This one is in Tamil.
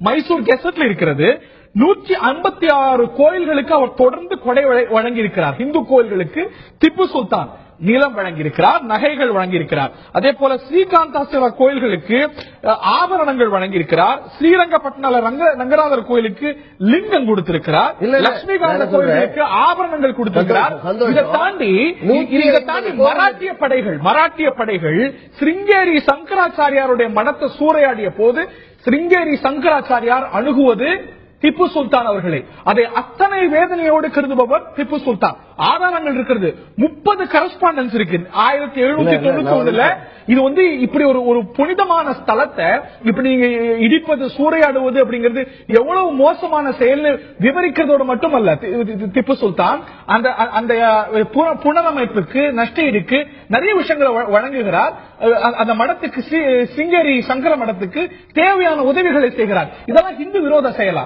மைசூர் கெசட்ல இருக்கிறது. நூற்றி ஐம்பத்தி ஆறு கோயில்களுக்கு அவர் தொடர்ந்து கொடை வழங்கி இருக்கிறார் இந்து கோயில்களுக்கு திப்பு சுல்தான் நிலம் வழங்கியிருக்கிறார் நகைகள் வழங்கியிருக்கிறார் அதே போல ஸ்ரீகாந்தாசுர கோயில்களுக்கு ஆபரணங்கள் வழங்கியிருக்கிறார் ஸ்ரீரங்கப்பட்டின ரங்க ரங்கநாதர் கோயிலுக்கு லிங்கம் கொடுத்திருக்கிறார் லட்சுமிகாந்த. கோயிலுக்கு ஆபரணங்கள் கொடுத்திருக்கிறார். இதை தாண்டி இதை தாண்டி. மராட்டிய படைகள் மராட்டிய படைகள் சிருங்கேரி சங்கராச்சாரியாருடைய மடத்தை சூறையாடிய போது சிருங்கேரி சங்கராச்சாரியார் அணுகுவது திப்பு சுல்தான் அவர்களை. அதை அத்தனை வேதனையோடு கருதுபவர் திப்பு சுல்தான். ஆதாரங்கள் இருக்கிறது. முப்பது கரஸ்பாண்டன்ஸ் இருக்கு. ஆயிரத்தி எழுநூத்தி தொண்ணூத்தி ஒண்ணுல இது வந்து இப்படி ஒரு ஒரு புனிதமான ஸ்தலத்தை இப்படி நீங்க இடிப்பது சூறையாடுவது அப்படிங்கிறது எவ்வளவு மோசமான செயல்னு விவரிக்கிறதோடு மட்டுமல்ல. திப்பு சுல்தான் அந்த அந்த புனரமைப்புக்கு நஷ்டஈடுக்கு நிறைய விஷயங்களை வழங்குகிறார். அந்த மடத்துக்கு சிங்கேரி சங்கர மடத்துக்கு தேவையான உதவிகளை செய்கிறார். இதெல்லாம் இந்து விரோத செயலா?